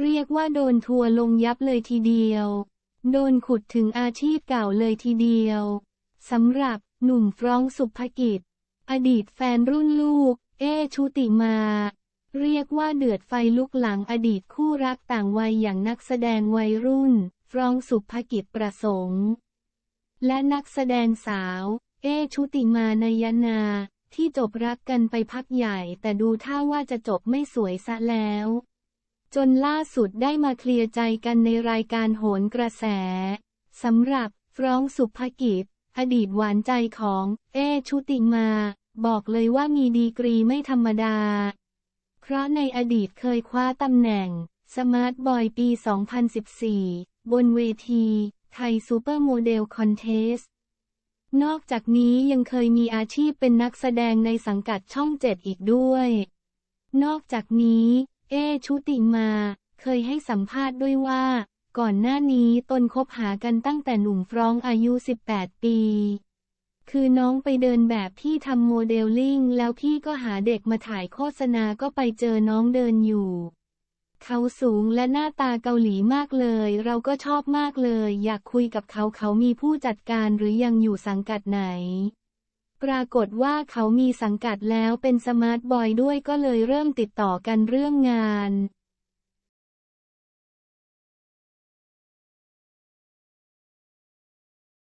เรียกว่าโดนทัวร์ลงยับเลยทีเดียว โดนขุดถึงอาชีพเก่าเลยทีเดียวสำหรับหนุ่มฟรองก์สุภกิจ อดีตแฟนรุ่นลูก เอชุติมา เรียกว่าเดือดไฟลุกหลังอดีตคู่รักต่างวัยอย่างนักแสดงวัยรุ่น ฟรองก์สุภกิจประสงค์ และนักแสดงสาว เอชุติมานายนา ที่จบรักกันไปพักใหญ่แต่ดูท่าว่าจะจบไม่สวยซะแล้ว จนล่าสุดได้มาเคลียร์ใจกันในรายการโหนกระแสสำหรับฟรองสุภกิจ อดีตหวานใจของ เอชุติมา บอกเลยว่ามีดีกรีไม่ธรรมดา เพราะในอดีตเคยคว้าตำแหน่ง สมาร์ทบอยปี 2014 บนเวทีไทยซูเปอร์โมเดลคอนเทสนอกจากนี้ยังเคยมีอาชีพเป็นนักแสดงในสังกัดช่องเจ็ดอีกด้วย นอกจากนี้ เอชุติมา เคยให้สัมภาษณ์ด้วยว่า ก่อนหน้านี้ตนคบหากันตั้งแต่หนุ่มฟรองอายุ 18 ปี คือน้องไปเดินแบบพี่ทำโมเดลลิ่งแล้วพี่ก็หาเด็กมาถ่ายโฆษณาก็ไปเจอน้องเดินอยู่ เขาสูงและหน้าตาเกาหลีมากเลย เราก็ชอบมากเลย อยากคุยกับเขาเขามีผู้จัดการหรือยังอยู่สังกัดไหน ปรากฏว่าเขามีสังกัดแล้วเป็นสมาร์ทบอยด้วยก็เลยเริ่มติดต่อกันเรื่องงาน